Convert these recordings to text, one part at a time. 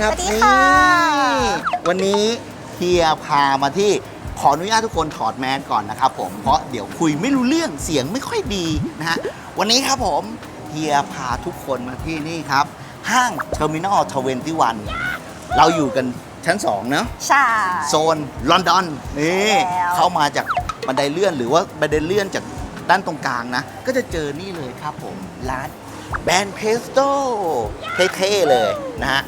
สวัสดีครับสวัสดีค่ะ นี่วันนี้เฮียพามาที่ขออนุญาตทุกคนถอดแมสก่อนนะครับผมเพราะเดี๋ยวคุยไม่รู้เรื่องเสียงไม่ค่อยดีนะฮะวันนี้ครับผมเฮียพาทุกคนมาที่นี่ครับ ห้างเทอร์มินอลทเวนตี้วันเราอยู่กันชั้น 2 เนาะใช่ โซนลอนดอนนี่ใช่แล้ว เข้ามาจากบันไดเลื่อนหรือว่าบันไดเลื่อนจากด้านตรงกลางนะ ก็จะเจอนี่เลยครับผม ร้านแบรนด์เพสโต้เท่ๆเลยนะฮะ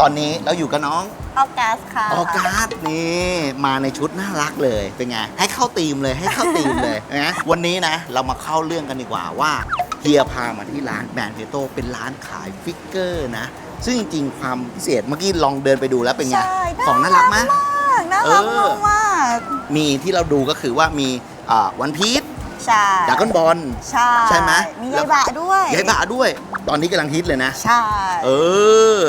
ตอนนี้เราอยู่กับน้องออกัสค่ะออกัสนี่มาในชุดน่ารักเลยเป็นไงให้เข้าธีมเลยให้เข้าธีมเลยนะวันนี้นะเรามาเข้าเรื่องกันดีกว่าว่าเฮียพามาที่ร้านแบรนด์เพโต้เป็นร้านขายฟิกเกอร์นะ ซึ่งจริงๆความพิเศษเมื่อกี้ลองเดินไปดูแล้วเป็นไงใช่ของน่ารักไหมมากน่ารักเออมากมีที่เราดูก็คือว่ามีวันพีช ใช่ดากอนบอล ใช่ใช่ไหม มีแล้ยายวบะด้วยยายบะด้วย ตอนนี้กำลังฮิตเลยนะ ใช่ เออ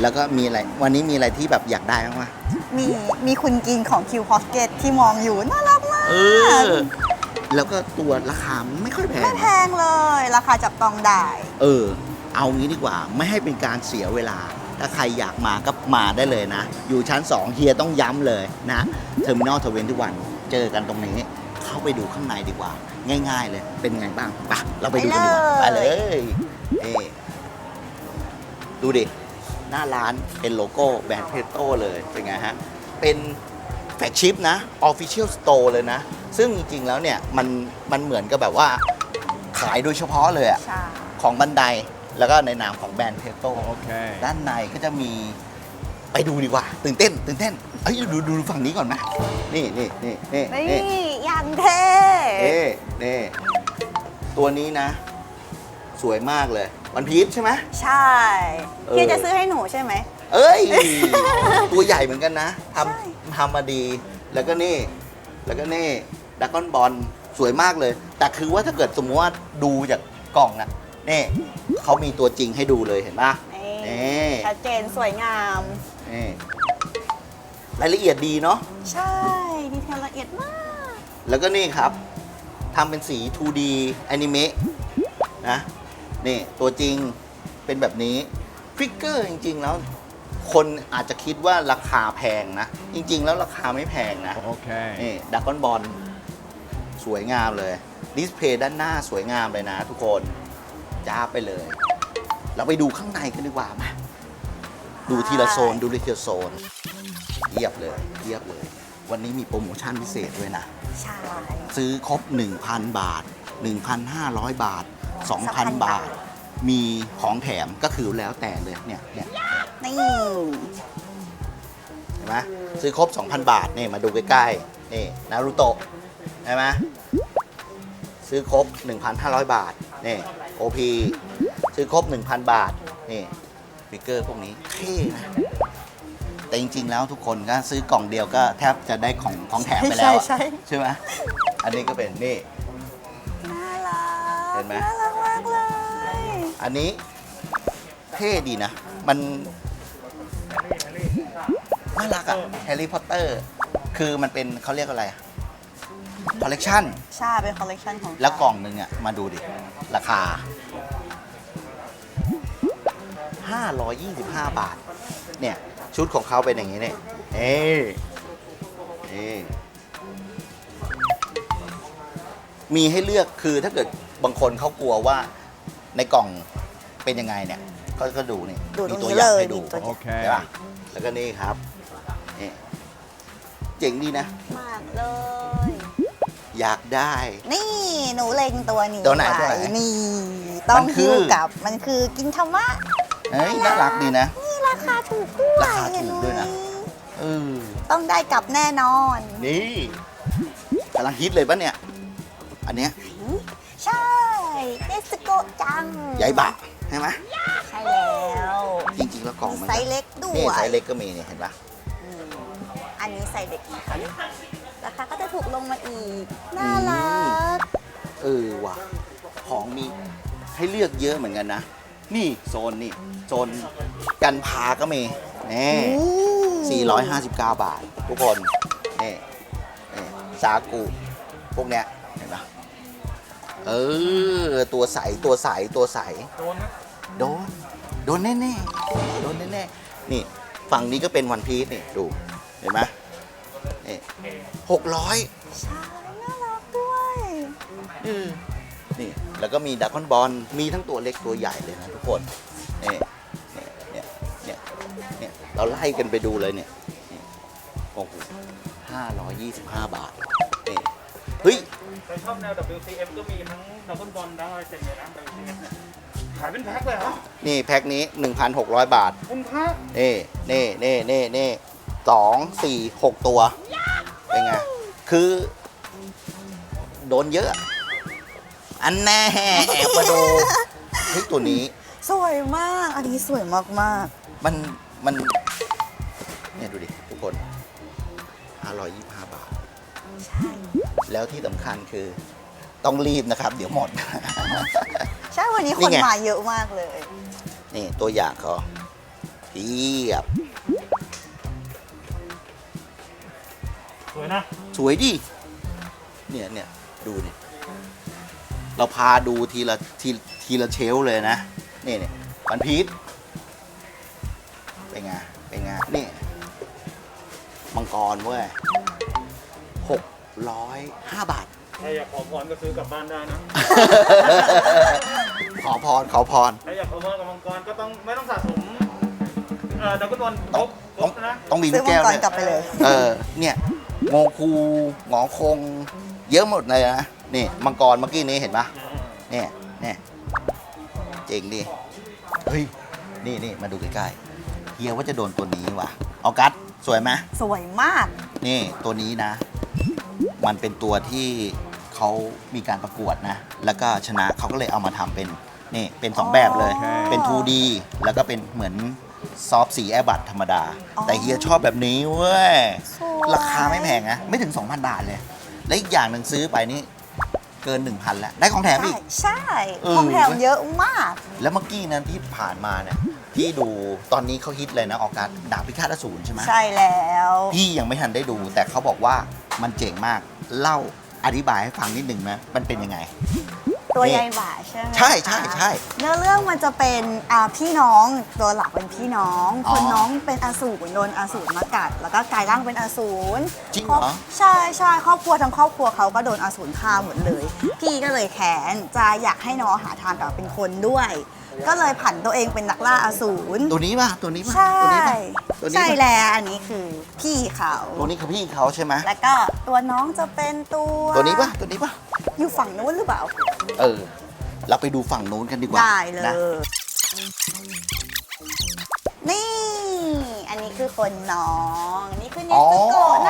แล้วก็มีอะไร วันนี้มีอะไรที่แบบอยากได้บ้างวะมีมีคุณกินของคิวพอสเกตที่มองอยู่น่ารักมาก เออ แล้วก็ตัวราคาไม่ค่อยแพง ไม่แพงเลย ราคาจับต้องได้ เออ เอางี้ดีกว่า ไม่ให้เป็นการเสียเวลา ถ้าใครอยากมาก็มาได้เลยนะ อยู่ชั้น 2 เฮียต้องย้ำเลยนะ เทอร์มินอลทเวนตี้วัน เจอกันตรงนี้ เข้าไปดูข้างในดีกว่า ง่าย ๆ เลย เป็นไงบ้างไปะเราไปดูกันดีกว่าไปไปเลเลยยเอ้ดูดิ หน้าร้านเป็นโลโก้แบรนด์เพโต้เลย เป็นไงฮะ เป็นแฟลกชิพนะ Official Store เลยนะ ซึ่งจริง ๆ แล้วเนี่ย มันมันเหมือนกับแบบว่าขายโดยเฉพาะเลยอะใช่ของบันไดแล้วก็ในนามของแบรนด์เพโต้ Okay. ด้านในก็จะมีไปดูดีกว่า ตื่นเต้น ตื่นเต้นเอ้ยดูดูดูฝั่งนี้ก่อนไหมนี่นี่นี่นี่นี่นี่ อย่างเท่นี่นี่ตัวนี้นะ สวยมากเลยวันพีชใช่ไหม ใช่เออ พี่จะซื้อให้หนูใช่ไหม เอ้ย ตัวใหญ่เหมือนกันนะทใช่ำทำมาดี แล้วก็นี่ แล้วก็นี่ดักกอนบอลสวยมากเลย แต่คือว่าถ้าเกิดสมมติว่าดูจากกล่องอะนี่เขามีตัวจริงให้ดูเลยเห็นปะนี่นี่ชัดเจนสวยงาม นี่รายละเอียดดีเนาะ ใช่ ดีเทลละเอียดมาก แล้วก็นี่ครับทำเป็นสี 2D อนิเมะนะนี่ตัวจริงเป็นแบบนี้ฟิกเกอร์จริง ๆ แล้ว คนอาจจะคิดว่าราคาแพงนะ จริง ๆ แล้วราคาไม่แพงนะ Okay. นี่ดักกอนบอลสวยงามเลยดิสเพย์ด้านหน้าสวยงามเลยนะทุกคนจ้าบไปเลย เราไปดูข้างในกันดีกว่ามาดูทีละโซน ดูทีละโซนเยียบเลยเยียบเลย วันนี้มีโปรโมชั่นพิเศษด้วยนะ ใช่ ซื้อครบ 1,000 บาท 1,500 บาท2,000 2,000 บาท มีของแถมก็คือแล้วแต่เลยเนี่ยเนี่ยนี่เห็นไหมซื้อครบ 2,000 บาทนี่มาดูใกล้ๆนี่นารูโตะใช่ไหมซื้อครบ 1,500 บาทนี่โอพีซื้อครบ 1,000 บาทนี่ฟิกเกอร์พวกนี้เท่นะ แต่จริง ๆ แล้วทุกคนก็ซื้อกล่องเดียวก็แทบจะได้ของของแถมไปแล้วอะใช่ใช่ ใช่ไหมอันนี้ก็เป็นนี่ น่ารักเห็นไหม น่ารักมากเลยอันนี้เท่ดีนะ มันน่ารักอะแฮร์รี่พอตเตอร์ คือมันเป็นเขาเรียกอะไรคอลเลกชันใช่เป็นคอลเลกชันของแล้วกล่องหนึ่งอะมาดูดิ ราคา 525 บาท เนี่ย ชุดของเขาเป็นอย่างนี้เนี่ยเอ้เอ้มีให้เลือกคือถ้าเกิดบางคนเขากลัวว่าในกล่องเป็นยังไงเนี่ยก็ก็ดูนี่ดูตมีรงตัวนี้อเลย่างยให้ดูนี่ตัวอย่างใช่ป่ะแล้วก็นี่ครับนี่เจ๋งดีนะ มากเลย อยากได้ นี่หนูเล็งตัวนี้ตัวไหนตัวไหนนี่ ต้องมันคือ หิ้วกลับมันคือกินธรรมะ เฮ้ยน่ารักดีนะ นี่รา คาถูกด้วยราคาถูกด้วยนะ เออ ต้องได้กลับแน่นอนนี่กำลังฮิตเลยปะเนี่ย อันเนี้ยใช่เนสโกะจังใหญ่บะใช่ไหมใช่แล้วจริงๆแล้วกล่องมันไซส์เล็กด้นี่วยไซส์เล็กก็มีเนี่ยเห็นปะอืมอันนี้ไซส์เล็กนะคะราคาก็จะถูกลงมาอีก น่ารัก เออว่ะ ของมีให้เลือกเยอะเหมือนกันนะ นี่โซนนี่โซนกันพาก็มีนี่459 บาท ทุกคนนี่นี่ซากุพวกเนี้ยเห็นปะเออ ตัวใสตัวใสตัวใสโดนโดนแน่ๆโดนแน่ๆนี่ฝั่งนี้ก็เป็นวันพีซนี่ดูเห็นไหมนี่หกร้อยใช่น่ารักด้วยนี่ แล้วก็มีดักคอนบอลมีทั้งตัวเล็กตัวใหญ่เลยนะทุกคนนี่เนี่ยเนี่ยเนี่ยเนี่ยเราไล่กันไปดูเลยเนี่ยนี่โอ้โหห้าร้อยยี่สิบห้าบาทนี่เฮ้ยใครชอบแนว WCM ก็มีทั้งดับเบิลบอลทั้งอะไรเต็มเลยนะ WCM เนี่ยขายเป็นแพ็คเลยเหรอนี่แพ็คนี้ 1,600 บาทคุณพระนี่นี่นี่นี่นี่สองสี่หกตัว เป็นไง คือ โดนเยอะ อันแน่แอบมาดูเฮ้ยตัวนี้ สวยมาก อันนี้สวยมากมันมันเนี่ยดูดิทุกคน525 บาท ๆใช่ แล้วที่สำคัญคือต้องรีบนะครับ เดี๋ยวหมด ใช่วันนี้คนี่นไง มาเยอะมากเลย นี่ตัวอย่างเขาเทียบ สวยนะ สวยดิ เนี่ยเนี่ยดูเนี่ย เราพาดูทีละทีทีละเชลฟ์เลยนะ นี่เนี่ยวันพีชเป็นไงเป็นไงนี่มังกรเว้ยหกร้อยห้าบาทใครอยากขอพรก็ซื้อกลับบ้านได้นะ ขอพรขอพรใครอยากขอพรกับมังกรก็ต้องไม่ต้องสะสมเอ่อดับเบิลบอลครบครต้องบนะต้องมีซื้ลูอกมังแก้วกรเนี่ย กลับไปเลย เออ เนี่ยงอคูงอคง เยอะหมดเลยนะ นี่มังกรเมื่อกี้นี้เห็นปะเนี่ยเนี่ยเจ๋งดิเฮ้ยนี่นี่มาดูใกล้ๆเฮียว่าจะโดนตัวนี้ว่ะเอากัสสวยไหมสวยมาก นี่ตัวนี้นะ มันเป็นตัวที่เขามีการประกวดนะ แล้วก็ชนะเขาก็เลยเอามาทำเป็นนี่เป็นสองแบบเลยอ๋อเป็น 2D แล้วก็เป็นเหมือนซอฟสีแอร์บัตธรรมดาอ๋อแต่เฮียชอบแบบนี้เว้ยสวยราคาไม่แพงนะ ไม่ถึง 2,000 บาทเลย และอีกอย่างหนึ่งซื้อไปนี่ เกิน 1,000 แล้ว ได้ของแถมใช่อีก ใช่เออ ของแถมเยอะมาก แล้วเมื่อกี้นั้นที่ผ่านมาเนี่ยที่ดูตอนนี้เขาฮิตเลยนะออกการดาบพิฆาตอสูรใช่ไหมใช่แล้ว พี่ยังไม่ทันได้ดู แต่เขาบอกว่ามันเจ๋งมาก เล่าอธิบายให้ฟังนิดหนึ่งนะมันเป็นยังไง ตัวนี่ใยบ่าใช่ไหมใช่ใช่ใช่เนื้อเรื่องมันจะเป็นอ่าพี่น้องตัวหลักเป็นพี่น้อง อ๋อคนน้องเป็นอสูรโดนอสูรมากัด แล้วก็กลายร่างเป็นอสูรจริงเหรอ คบใช่ใช่ครอบครัวทั้งครอบครัวเขาก็โดนอสูรฆ่าหมดเลย พี่ก็เลยแค้นจะอยากให้น้องหาทางกลับมาเป็นคนด้วย ก็เลยผันตัวเองเป็นนักล่าอสูร ตัวนี้ป่ะ ตัวนี้ป่ะ ใช่ ตัวนี้ป่ะตัวนี้ใช่ป่ะแล้วอันนี้คือพี่เขา ตัวนี้คือพี่เขาใช่ไหมแล้วก็ตัวน้องจะเป็นตัวตัวนี้ป่ะ ตัวนี้ป่ะ อยู่ฝั่งนู้นหรือเปล่า เออ เราไปดูฝั่งนู้นกันดีกว่าได้เลนะย นี่ อันนี้คือคนน้อง นี่คือเนอ๋อสโกะน่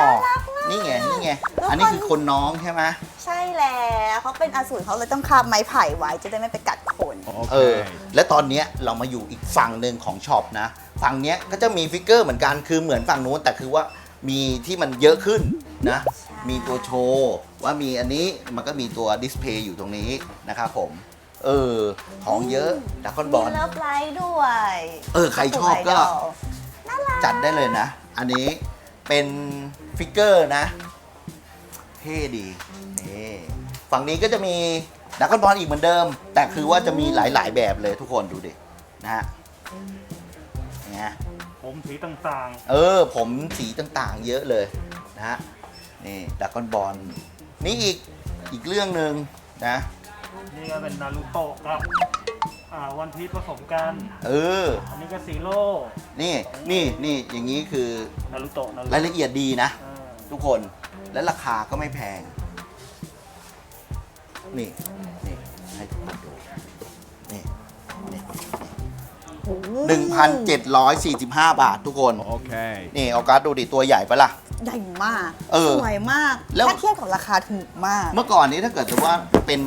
ารักมาก นี่ไงนี่ไงทุกคนอันนี้คือคนน้องใช่ไหมใช่แล้วเขาเป็นอสูรเขาเลยต้องคาบไม้ไผ่ไว้จะได้ไม่ไปกัดคนเออ และตอนเนี้ยเรามาอยู่อีกฝั่งหนึ่งของช็อปนะ ฝั่งเนี้ยก็จะมีฟิกเกอร์เหมือนกันคือเหมือนฝั่งนู้นแต่คือว่ามีที่มันเยอะขึ้นนะใช่มีตัวโชว์ว่ามีอันนี้มันก็มีตัวดิสเพย์อยู่ตรงนี้นะครับผม เออ ของเยอะดักคอนบอลมีเลิฟไลท์ด้วย เออ ใครชอบก็น่ารักจัดได้เลยนะ อันนี้ เป็นฟิกเกอร์นะ เท่ดีนี่ฝั่งนี้ก็จะมีดักคอนบอลอีกเหมือนเดิม แต่คือว่าจะมีหลาย ๆ แบบเลยทุกคนดูดินะฮะเนี่ยผมสีต่างเออ ผมสีต่างๆ เยอะเลยนะฮะนี่ดักคอนบอลนี่อีกอีกเรื่องหนึ่งนะ ๆ นี่ก็เป็นนารูโตะครับอ่า วันพีชผสมกัน เออ อันนี้ก็ซีโร่นี่นี่นี่อย่างนี้คือนารูโตะนารูรายละเอียดดีนะ อ่าทุกคนและราคาก็ไม่แพง นี่ นี่ ให้ทุกคนดู นี่นี่โอ้โหนึ่งพันเจ็ดร้อยสี่สิบห้าบาททุกคน Okay. นี่ออกัสดูดิตัวใหญ่ปะล่ะ ใหญ่มาก เออสวยมาก แล้ว ถ้าเทียบกับราคาถูกมาก เมื่อก่อนนี้ถ้าเกิดสมมุติว่าเป็น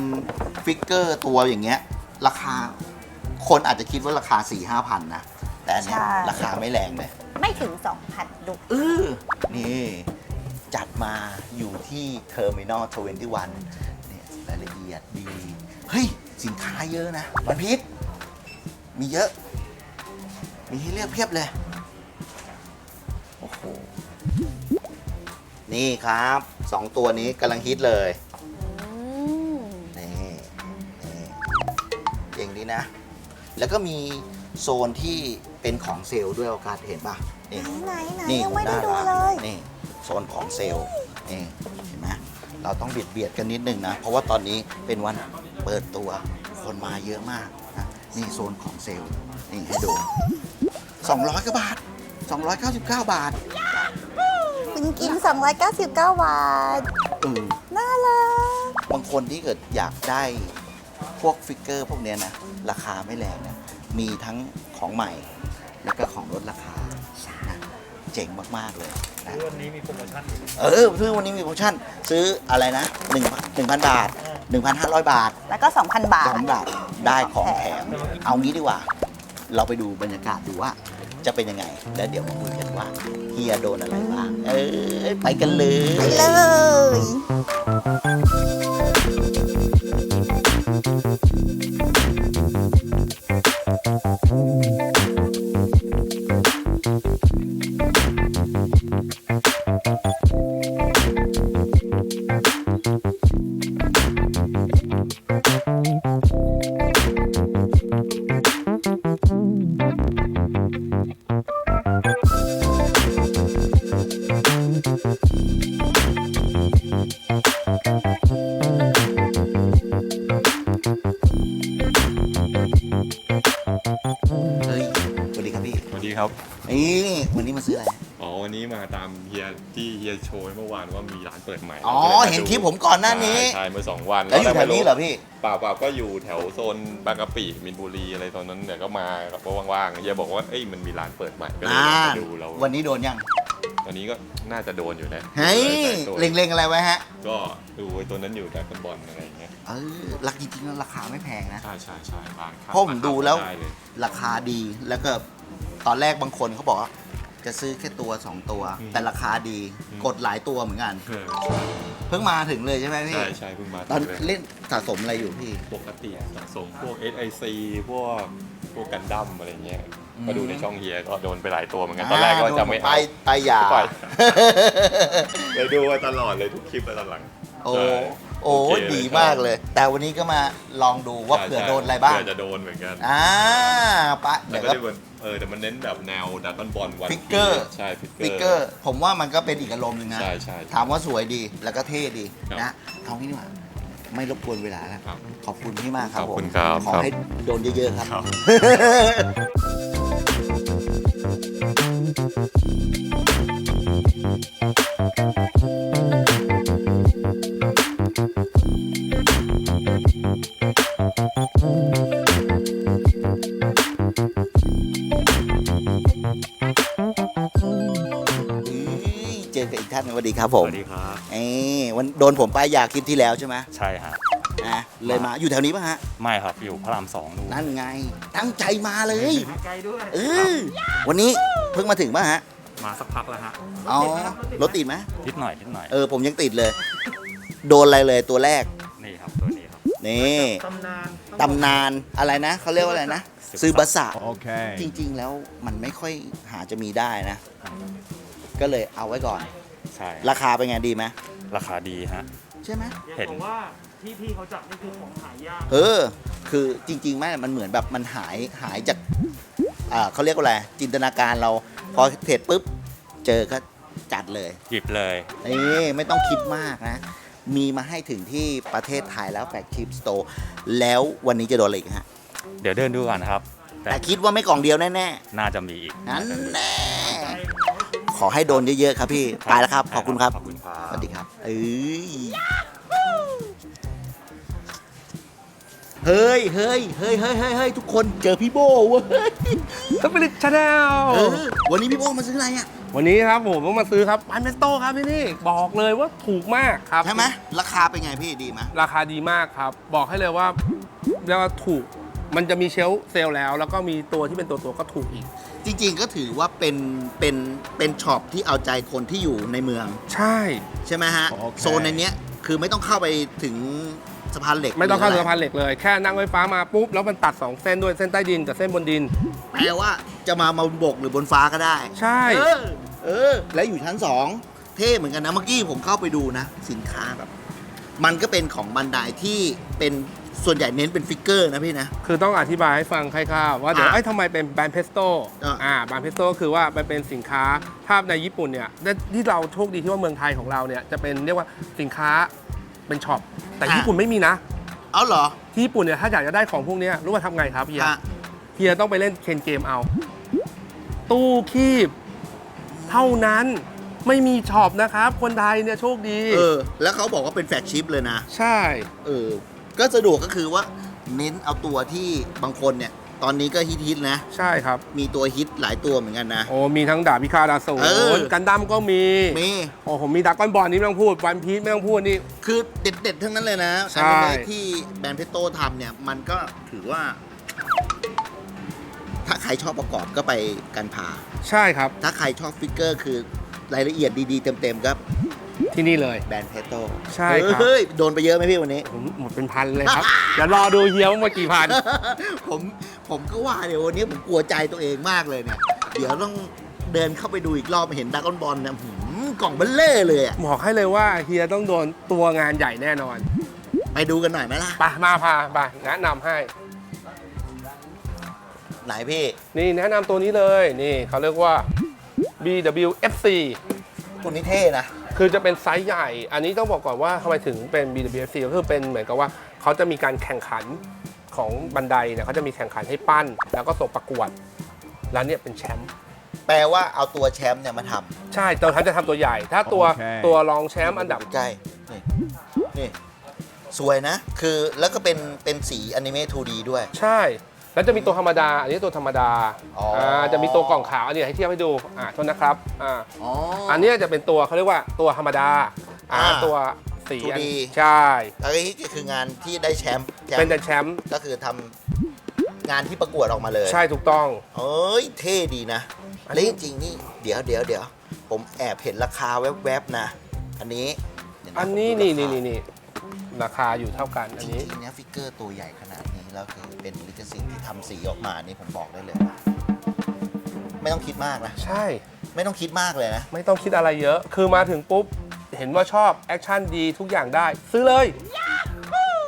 ฟิกเกอร์ตัวอย่างเงี้ย ราคา คนอาจจะคิดว่าราคา4ี่ห้าพันนะ แต่อันเนี้ยใช่ ราคาไม่แรงเลยไม่ถึง 2,000ดุเออนี่ จัดมาอยู่ที่เทอร์มินอล21เนี่ยรายละเอียดดี เฮ้ย สินค้าเยอะนะวันพีชมีเยอะ มีให้เลือกเพียบเลย โอ้โห นี่ครับสองตัวนี้กำลังฮิตเลยอืมนี่นี่เจ๋งดีนะ แล้วก็มีโซนที่เป็นของเซลล์ด้วยโอกาสเห็นป่ะนี่ไหนไหนนี่ยังไม่ได้ดูด้านเลหงยนี่โซนของเซลล์นี่เห็นไหมเราต้องเบียดเบียดกันนิดนึงนะ เพราะว่าตอนนี้เป็นวันเปิดตัวคนมาเยอะมากนะนี่โซนของเซลล์นี่ให้ดู 200กว่าบาท 299 บาทคุณกิน 299 บาทเออน่ารักบางคนที่เกิดอยากได้ พวกฟิกเกอร์พวกเนี้ยนะ ราคาไม่แรงนะ มีทั้งของใหม่ แล้วก็ของลดราคานะเจ๋งมาก ๆ เลยนะ วันนี้มีโปรโมชั่นอยู่เออซื้อวันนี้มีโปรโมชั่น ซื้ออะไรนะ1 1,000 บาท 1,500 บาท แล้วก็ 2,000 บาท2บาทได้ของแถม เอางี้ดีกว่า เราไปดูบรรยากาศดูว่า จะเป็นยังไง แล้วเดี๋ยวมาคุยกันว่าเฮียโดนอะไรบ้าง เออ ไปกันเลย ไปเลย นี่วันนี้มาซื้ออะไร อ๋อวันนี้มาตามเฮียที่เฮียโชว์เมื่อวานว่ามีร้านเปิดใหม่อ๋อ ราก็ลยาเห็นดูคลิปผมก่อนหน้านี้ ใช่ใช่เมื่อสองวันแล้วอยู่แถวนี้เหรอพี่ เปล่าเปล่าก็อยู่แถวโซนบางกะปิมินบุรีอะไรตอนนั้นเดี๋ยวก็มาก็ว่างๆเฮียบอกว่าเอ้ยมันมีร้านเปิดใหม่ก็เลยอ่ามาดูเราวันนี้โดนยังตอนนี้ก็น่าจะโดนอยู่นะเฮ้ยใช่เล็งๆอะไรไว้ฮะ ก็ดูไอ้ตัวนั้นอยู่แต่คนบอลอะไรอย่างเงี้ยเออหลักจริงๆแล้วราคาไม่แพงนะ ใช่ใช่ใช่ร้านค้าเพราะผมดูแล้ว ได้เลยราคาดีแล้วก็ ตอนแรกบางคนเขาบอกว่าจะซื้อแค่ตัว 2 ตัวแต่ราคาดีกดหลายตัวเหมือนกัน เออเพิ่งมาถึงเลยใช่ไหมพี่ใช่ใช่เพิ่งมาตอนเลยเล่นสะสมอะไรอยู่พี่ ปกติสะสมพวก SIC พวกพวกกันดั้มอะไรเงี้ยอืม ก็ดูในช่องเฮียก็โดนไปหลายตัวเหมือนกันตอนแรกก็จะไม่ไปเอา ไปหยาไป เลยดูมาตลอดเลยทุกคลิปเลยตอนหลังโอ้ ใช่ โอ้โอเคเลยดีมากเลย แต่วันนี้ก็มาลองดูว่าใช่เผื่อใช่โดนอะไรบ้าง เผื่อจะโดนเหมือนกัน อ่าปะแต่เดี๋ยวก็ก็ ได้บนเออแต่มันเน้นแบบแนวดักกอนบอลวันฟิกเกอร์ใช่ฟิกเกอฟิร์กเกอร์ ผมว่ามันก็เป็นอีกอารมณ์หนึ่งนะ ใช่ใช่ถามว่าสวยดีแล้วก็เท่ดีครับนะเอางี้ดีกว่าไม่รบกวนเวลาแล้วครับขอบคุณพี่มากครับขอบคุณผมครับขอครับให้โดนเยอะๆครับ ครับ ดีครับผสมวัสดีครับเอ้วันโดนผมป้ายยาคลิปที่แล้วใช่ไหมใช่ฮะนะเลยมาอยู่แถวนี้ป่ะฮะ ไม่ครับ อยู่พระรามสองดูนั่นไง ตั้งใจมาเลยไกลด้วยเออวันนี้เพิ่งมาถึงป่ะฮะ มาสักพักแล้วฮะอ๋อรถติดไหมนิดหน่อยนิดหน่อย เออผมยังติดเลย โดนอะไรเลยตัวแรก นี่ครับตัวนี้ครับ นี่ตำนานตำนานอะไรนะเขาเรียกว่าอะไรนะซื้อบัสสะ Okay. จริง ๆ แล้วมันไม่ค่อยหาจะมีได้นะ ก็เลยเอาไว้ก่อน ใช่ ราคาเป็นไงดีไหมราคาดีฮะ ใช่ไหมอยากเห็นบอกว่าที่พี่เขาจับนี่คือของหายาก เออ คือจริงๆไม่มันเหมือนแบบมันหายหายจากอ่าเขาเรียกว่าอะไรจินตนาการเราพอเสร็จปุ๊บ เจอก็จัดเลย หยิบเลย นี่ไม่ต้องคิดมากนะ มีมาให้ถึงที่ประเทศไทยแล้วแฟกชิปสโตร์แล้ววันนี้จะโดนอะไรอีกฮะ เดี๋ยวเดินดูก่อนนะครับ แต่แต่คิดว่าไม่กล่องเดียวแน่น่าจะมีอีก ๆ นั้นแน่ ขอให้โดนเยอะๆครับพี่ ไปแล้วครับ ขอบคุณครับ ขอบคุณครัสบวัสดีครับเอ้ยเฮ้ยเฮ้ยเฮ้ยเฮ้ยเฮ้ยเฮ้ยทุกคนเจอพี่โบเว้ยสปิริตชาแนลเออวันนี้พี่โบมาซื้ออะไรอะ วันนี้ครับผมต้องมาซื้อครับปันเมสโต้ครับพี่นี่บอกเลยว่าถูกมากครับใช่ไหมราคาเป็นไงพี่ดีไหมราคาดีมากครับ บอกให้เลยว่าเรียกว่าถูก มันจะมีเชลฟ์เซลล์แล้ว แล้วก็มีตัวที่เป็นตัวตัวๆก็ถูกอีก จริงๆก็ถือว่าเป็นเป็นเป็นช็อปที่เอาใจคนที่อยู่ในเมือง ใช่ ใช่ไหมฮะ โอเค โซนในเนี้ยคือไม่ต้องเข้าไปถึงสะพานเหล็กไม่ต้องเข้าหสะระพานเหล็กเลย แค่นั่งไฟฟ้ามาปุ๊บ แล้วมันตัด 2 เส้นด้วยเส้นใต้ดินกับเส้นบนดิน แปลว่าจะมามาบนบกหรือบนฟ้าก็ได้ใช่ เออเออ แล้วอยู่ชั้นสองเท่เหมือนกันนะเมื่อกี้ผมเข้าไปดูนะ สินค้าแบบ มันก็เป็นของบันไดที่เป็น ส่วนใหญ่เน้นเป็นฟิกเกอร์นะพี่นะ คือต้องอธิบายให้ฟังคร่าวๆว่าเดี๋ยวอะไอ้ยทำไมเป็นแบรนด์เพสโต้อะ อ่าแบรนด์เพสโต้คือว่ามันเป็นสินค้าถ้าในญี่ปุ่นเนี่ยได้ที่เราโชคดีที่ว่าเมืองไทยของเราเนี่ยจะเป็นเรียกว่าสินค้าเป็นช็อปแต่ญี่ปุ่นไม่มีนะ เอาเหรอที่ญี่ปุ่นเนี่ยถ้าอยากจะได้ของพวกเนี้ยรู้ว่าทำไงครับเฮียฮะเฮียต้องไปเล่นเคนเกมเอา ตู้คีบ เท่านั้นไม่มีช็อปนะครับ คนไทยเนี่ยโชคดี เออ แล้วเขาบอกว่าเป็นแฟลกชิปเลยนะ ใช่ เออ ก็สะดวกก็คือว่าเน้นเอาตัวที่บางคนเนี่ย ตอนนี้ก็ฮิตๆนะ ใช่ครับ มีตัวฮิตหลายตัวเหมือนกันนะ โอ้มีทั้งดาบพิฆาตอสูเออ รกันดั้มก็มีมี โอ้ผมมีดากอนบอลนี่ไม่ต้องพูดวันพีชไม่ต้องพูดนี่ คือเด็ดๆทั้งนั้นเลยนะใช่อนิเมะที่แบรนด์เพชโต้ทำเนี่ย มันก็ถือว่า ถ้าใครชอบประกอบก็ไปกันพา ใช่ครับ ถ้าใครชอบฟิกเกอร์คือรายละเอียดดีๆ เต็มๆครับ ที่นี่เลย แบรนด์เพชโต้ใช่ครับ เฮ้ยโดนไปเยอะไหมพี่วันนี้ ผมหมดเป็นพันเลยครับ เดี๋ยวรอดูเฮียว่าหมดกี่พัน ผมผมก็ว่าเดี๋ยววันนี้ผมกลัวใจตัวเองมากเลยเนี่ย เดี๋ยวต้องเดินเข้าไปดูอีกรอบเห็นดักกอนบอลเนี่ยหืมกล่องเบลเล่อเลยอะบอกให้เลยว่าเฮียต้องโดนตัวงานใหญ่แน่นอนไปดูกันหน่อยไหมล่ะ ไปมาพาไปแนะนำให้ ไหนพี่ นี่แนะนำตัวนี้เลย นี่เขาเรียกว่า BWFC คุณนี่เท่นะ คือจะเป็นไซส์ใหญ่ อันนี้ต้องบอกก่อนว่าทำไมถึงเป็น BWFC ก็คือเป็นเหมือนกับว่าเขาจะมีการแข่งขันของบันไดเนี่ยเขาจะมีแข่งขันให้ปั้น แล้วก็ส่งประกวด แล้วเนี่ยเป็นแชมป์ แปลว่าเอาตัวแชมป์เนี่ยมาทใช่ตัวท่านจะทำตัวใหญ่ ถ้าตัวโอเค ตัวรองแชมป์ำอันดับใกล้ๆนี่นี่สวยนะ คือแล้วก็เป็นเป็นสีอนิเมะ 2D ด้วย ใช่ แล้วจะมีตัวธรรมดา อันนี้ตัวธรรมดาอ๋ออ่าจะมีตัวกล่องขาวอันนี้ให้เทียบให้ดูอ่าโทษนะครับอ่าอ๋ออันเนี้ยจะเป็นตัวเขาเรียกว่าตัวธรรมดาอ่าอ่าตัวสีอัน 2D ใช่แล้วก็นี่คืองานที่ได้แชมป์แชมเป็นป์แต่แชมป์ก็คือทำงานที่ประกวดออกมาเลย ใช่ถูกต้อง เอ้ยเท่ดีนะอันแล้นี้วจริงๆนี่ เดี๋ยวเดี๋ยวเดี๋ยวผมแอบเห็นราคาแวบๆนะ อันนี้เดี๋ยวะอันนี้ผมนี่ดูนี่ราคานี่นี่ราคาอยู่เท่ากันอันจนี้ริงๆเนี่ยฟิกเกอร์ตัวใหญ่ขนาดนี้ แล้วคือเป็นลิขสิทธิ์ที่ทำสีออกมานี่ผมบอกได้เลยว่าไม่ต้องคิดมากนะ ใช่ ไม่ต้องคิดมากเลยนะ ไม่ต้องคิดอะไรเยอะ คือมาถึงปุ๊บ เห็นว่าชอบ แอคชั่นดีทุกอย่างได้ ซื้อเลย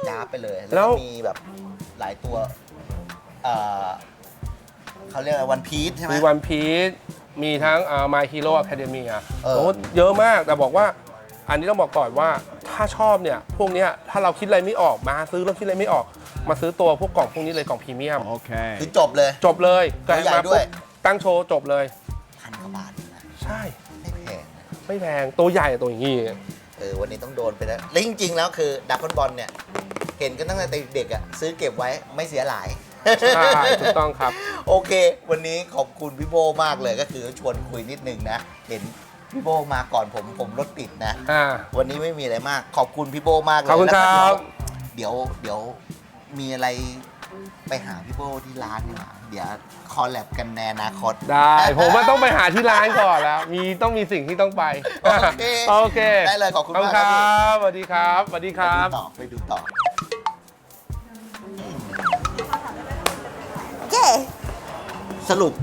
ย้าบไปเลย แล้แล้ววก็มีแบบหลายตัว เอ่อเขาเรียกอะไรวันพีชใช่ไหม มีวันพีซมีทั้งอ่า My Hero Academia เออ โอ้เยอะมาก แต่บอกว่า อันนี้ต้องบอกก่อนว่า ถ้าชอบเนี่ยพวกเนี้ยถ้าเราคิดอะไรไม่ออกมาซื้อเราคิดอะไรไม่ออก มาซื้อตัวพวกกล่องพวกนี้เลยกล่องพรีเมียม Okay. คือจบเลย จบเลยตัวใหญ่มาด้วย ปุ๊บตั้งโชว์จบเลย พันกว่าบาทเองนะใช่ ไม่แพงนะไม่แพงตัวใหญ่ตัวอย่างงี้ เออวันนี้ต้องโดนไปแล้วแล้วจริงๆแล้วคือดักคอนบอลเนี่ย เห็นกันตั้งแต่เด็กๆอะซื้อเก็บไว้ไม่เสียหลาย ใช่ ถูกต้องครับ โอเค วันนี้ขอบคุณพี่โบมากเลยก็คือชวนคุยนิดนึงนะ เห็น พี่โบมาก่อนผมผมรถติดนะ อ่า วันนี้ไม่มีอะไรมาก ขอบคุณพี่โบมากเลยขอบคุณแล้วก็ครับเดี๋ยวเดี๋ยวมีอะไรไปหาพี่โบที่ร้านดีกว่าเดี๋ยวคอลแลบกันในอนาคต ได้ ผมว่าต้องไปหาที่ร้านก่อนแล้ว มีต้องมีสิ่งที่ต้องไปโอเคโอเคได้เลยขอบคุณขอบมากคครัรับบสวัสดีครับสวัสดีคไปรัดูบต่อไปดูต่อ เย้ สรุป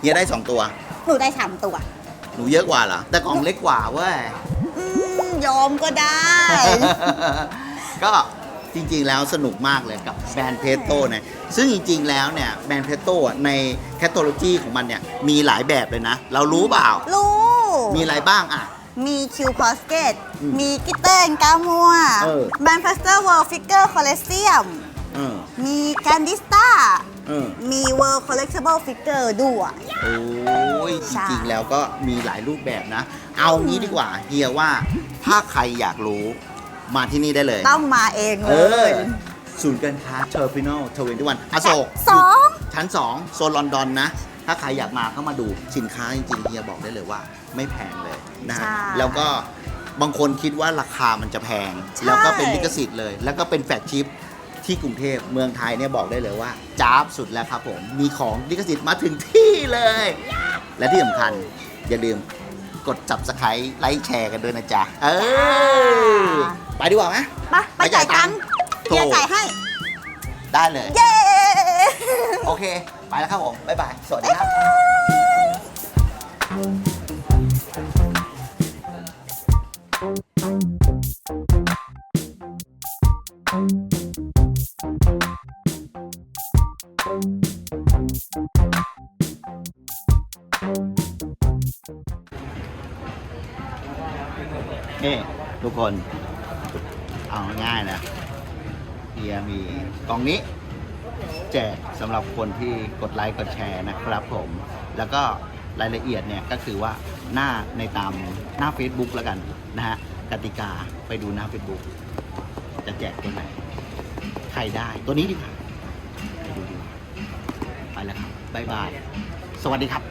เฮียได้สองตัว หนูได้สามตัวห นูเยอะกว่าเหรอ แต่กล่องเล็กกว่าเว้ยอืมยอมก็ได้ ก็จริงๆแล้วสนุกมากเลยกับแบรนด์เพโต้เนี่ยซึ่งจริงๆแล้วเนี่ยแบรนด์เพโต้ในแคตตาล็อของมันเนี่ยมีหลายแบบเลยนะ เรารู้เปล่า รู้ มีอะไรบ้างอะ มีคิวพอสเกตอืมมีกิตเตอร์กามัวเออ แบนฟัสเตอร์เวิลด์ฟิกเกอร์คอลเลสเซียม เออมีการดิสต้าเออ มีเวิลด์คอลเลกชั b เบิลฟิกเกอร์ด้วย โอ้ยจใช่ ริงๆแล้วก็มีหลายรูปแบบนะ เอางี้ดีกว่าเฮียว่าถ้าใครอยากรู้มาที่นี่ได้เลย ต้องมาเองเอเลอย ศูนย์การค้าเทอร์มินอลทเวนตี้วันอโศกสอง ชั้น 2 โซนลอนดอนนะ ถ้าใครอยากมาก็มาดูสินค้าจริงๆเฮียบอกได้เลยว่าไม่แพงเลยนะฮะใช่แล้วก็บางคนคิดว่าราคามันจะแพง ใช่ แล้วก็เป็นลิขสิทธิ์เลย แล้วก็เป็นแฟลกชิป ที่กรุงเทพเมืองไทยเนี่ยบอกได้เลยว่าจ้าบสุดแล้วครับผมมีของลิขสิทธิ์มาถึงที่เลย และที่สำคัญอย่าลืมกดจับสไครต์ไลค์แชร์กันด้วยนะจ๊ะ เออ ไปดีกว่าไหมไปไปจ่ายตังค์โถ่เฮียจ่ายให้ ได้เลย เย้ โอเค ไปแล้วครับผม บ๊ายบาย สวัสดีครับ Thank นี่ทุกคน เอาง่ายนะเฮียมีกล่องนี้ แจกสำหรับคนที่กดไลค์กดแชร์นะครับผม แล้วก็รายละเอียดเนี่ยก็คือว่าหน้าในตามหน้า Facebook แล้วกันนะฮะกติกาไปดูหน้า Facebook จะแจกตัวไหนใครได้ตัวนี้ดีกว่าไปดูดีกว่าไปแล้วครับ บ๊ายบาย สวัสดีครับ